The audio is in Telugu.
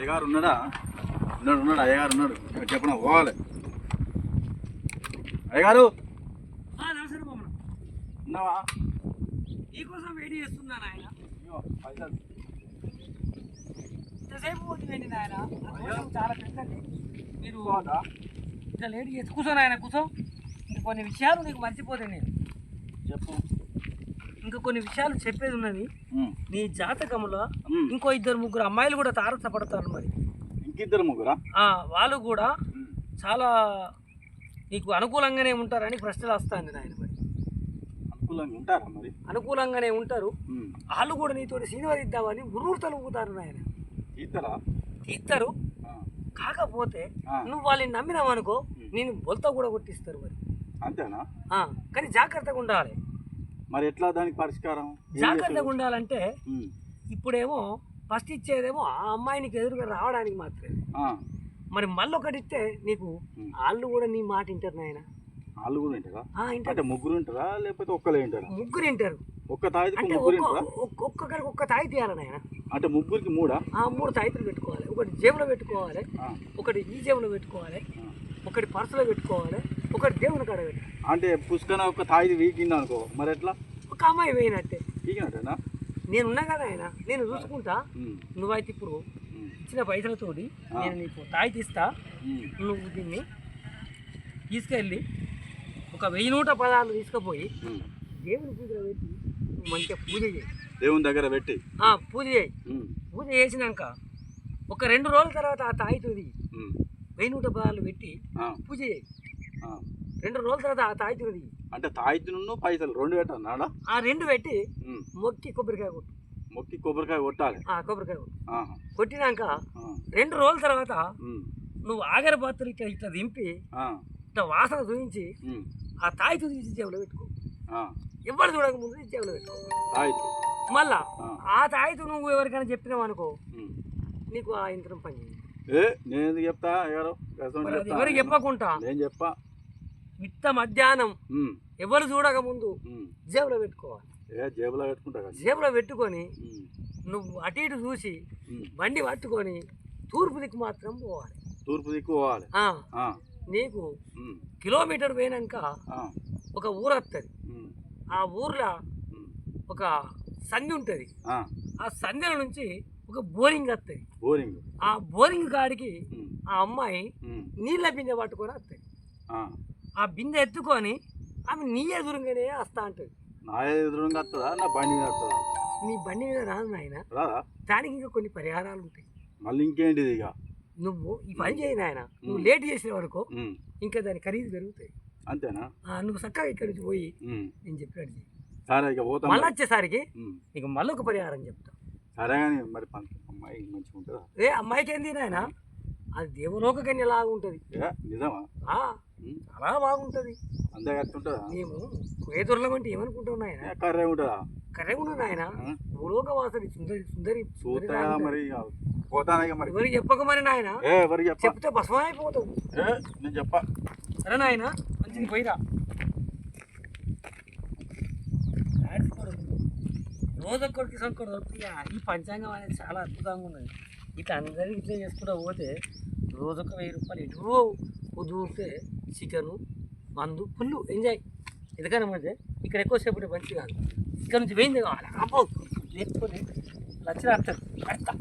అయ్యగారు ఉన్నాడా? ఉన్నాడు ఉన్నాడు అయ్యగారు ఉన్నాడు. చెప్పిన పోవాలి. అయ్యగారు? నమస్కారం బొమ్మన ఉన్నావా? నీకోసం వెయిట్ చేస్తున్నాను ఆయన. పైసలు. పోతుంది చాలా పెద్దది. మీరు? ఇంకా లేట్ చేసి కూర్చొని ఆయన కూర్చో. ఇంకా కొన్ని విషయాలు నీకు మర్చిపోతాను నేను. చెప్పు. ఇంకా కొన్ని విషయాలు చెప్పేది ఉన్నది. నీ జాతకంలో. ఇంకో ఇద్దరు ముగ్గురు అమ్మాయిలు కూడా తారసపడతారు మరి. ఇంకిద్దరు ముగ్గురా? వాళ్ళు కూడా చాలా నీకు అనుకూలంగానే ఉంటారని ప్రశ్నలు వస్తాయండి నాయన మరి. అనుకూలంగా ఉంటారా మరి? అనుకూలంగానే ఉంటారు. వాళ్ళు కూడా నీతోటి సీనియర్ ఇద్దామని ఉర్రూరు తలుపుతారు నాయన. ఇస్తారు ఆ, కాకపోతే. నువ్వు వాళ్ళని నమ్మినావు అనుకో నేను బొలత కూడా కొట్టిస్తారు మరి. అంతేనా? కానీ జాగ్రత్తగా ఉండాలి. మరి ఎట్లా దానికి పరిష్కారం? జాగ్రత్తగా? ఉండాలంటే ఇప్పుడేమో ఫస్ట్ ఇచ్చేదేమో ఆ అమ్మాయినికి ఎదురుగా రావడానికి మాత్రమే. మరి మళ్ళీ ఒకటి ఇస్తే నీకు. వాళ్ళు కూడా నీ మాట వింటారు నాయన. వాళ్ళు కూడా ఉంటారా ఆ, అంటే వింటారు ముగ్గురు ఉంటారా లేకపోతే ఒక్కలే ఉంటారా ముగ్గురు వింటారు. ఒక్క అంటే ముగ్గురు ఒక్కొక్కరికి ఒక్క తాయి తీయాలి నాయన. అంటే ముగ్గురికి మూడా? ఆ మూడు తాయితులు పెట్టుకోవాలి. ఒకటి జేబులో పెట్టుకోవాలి. ఒకటి ఈ జేబులో పెట్టుకోవాలి. ఒకటి పర్సులో పెట్టుకోవాలి. ఒకటి దేవుని కాడ అంటే పుష్కన ఒక తాయిది వీకింది అనుకో. మరి ఎట్లా? ఒక అమ్మాయి వేయినట్టే వీకినట్టేనా నేనున్నా కదా ఆయన. నేను చూసుకుంటా. నువ్వైతే ఇప్పుడు ఇచ్చిన పైసలతోటి. నేను నీకు తాయి తీస్తా. నువ్వు దీన్ని తీసుకెళ్ళి ఒక వెయ్యి నూట పదాలు తీసుకుపోయి. దేవుని పూజలో పెట్టి మంచిగా పూజ చేయి. దేవుని దగ్గర పెట్టి. పూజ చేయి. పూజ చేసినాక ఒక రెండు రోజుల తర్వాత ఆ తాయితోది వెయ్యి నూట పదాలు పెట్టి పూజ చేయి. రెండు రోజుల తర్వాత ఆ తాయితోది అంటే తాయిది నుండి పైసలు రెండు పెట్టన్నాడా ఆ రెండు పెట్టి మొక్కి కొబ్బరికాయ కొట్టు. మొక్కి కొబ్బరికాయ కొట్టాలి. ఆ కొబ్బరికాయ కొట్టు. కొట్టినాక రెండు రోజుల తర్వాత నువ్వు ఆగరబత్తులు ఇట్లా ఇట్లా దింపి ఇట్లా వాసన చూపించి ఆ తాయితో తీసి జేబులో పెట్టుకో. ఎవరు చూడక ముందు జేబులో పెట్టుకో. మళ్ళా ఆ. తాయితో నువ్వు ఎవరికైనా చెప్పినావు అనుకో. నీకు ఆ యంత్రం పని. నేను చెప్తా ఎవరు చెప్పకుండా? నేను చెప్పా. మిట్ట మధ్యాహ్నం ఎవరు చూడక ముందు. జేబులో పెట్టుకోవాలి. జేబులో పెట్టుకుంటా జేబులో పెట్టుకొని నువ్వు అటు ఇటు చూసి. బండి పట్టుకొని తూర్పు దిక్కు మాత్రం పోవాలి. తూర్పు దిక్కు పోవాలి. నీకు కిలోమీటర్ పోయినాక ఒక ఊరు వస్తుంది ఆ ఊర్లో ఒక సంధి ఉంటుంది. ఆ, సంధ్యల నుంచి ఒక బోరింగ్ వస్తుంది బోరింగ్. ఆ బోరింగ్ కాడికి ఆ అమ్మాయి నీళ్ళ బిందె పట్టుకొని వస్తుంది ఆ. బిందె ఎత్తుకొని ఆమె నీ ఎదురుగానే వస్తా ఉంటుంది నా ఎదురుగా వస్తుందా? నా బండి మీద వస్తుందా? నీ బండి మీద రాదు నాయన. రాదా? దానికి ఇంకా కొన్ని పరిహారాలు ఉంటాయి. మళ్ళీ ఇంకేంటిది ఇక? నువ్వు ఈ పని చేయి నాయన. నువ్వు. లేట్ చేసిన వరకు ఇంకా దాని ఖరీదు పెరుగుతాయి. అంతేనా? నువ్వు చక్కగా ఇక్కడి నుంచి పోయి నేను చెప్పినట్టు చెయ్యి. సరే ఇక పోతాం మళ్ళీ వచ్చేసరికి నీకు మళ్ళీ ఒక పరిహారం చెప్తా. సరే కానీ మరి అమ్మాయి మంచిగా ఉంటుందా? ఏ అమ్మాయికి ఏంది నాయన అది దేవలోక కన్యలాగా ఉంటుంది. ఏ నిజమా? చాలా బాగుంటుంది. అంతే కట్టుంటుందా మేము కుయేతుర్లం అంటే ఏమనుకుంటాం నాయన? కర్రే ఉంటుందా? కరే ఉన్నా నాయన? భూలోక వాసని సుందరి సుందరి చూస్తా మరి ఇక? పోతాను ఇక మరి? ఎవరికి చెప్పక మరి నాయన? ఏ ఎవరికి చెప్పా? చెప్తే భస్మం అయిపోతావు. ఏ నేను చెప్పా. సరే నాయన మంచిది పోయిరా. రోజొక్కడికి సంకొడు దొరుకుతాయా ఈ పంచాంగం అనేది చాలా అద్భుతంగా ఉన్నది. ఇట్లా అందరికీ ఇట్లా చేసుకుంటూ పోతే రోజొక్క వెయ్యి రూపాయలు ఎటు పొద్దుతే చికెను మందు ఫుల్ ఎంజాయ్. ఎందుకని మంచి ఇక్కడ ఎక్కువసేపు మంచి కాదు. ఇక్కడ నుంచి పోయింది కావాలి. అబ్బో లేకపోతే లక్షలు కడతా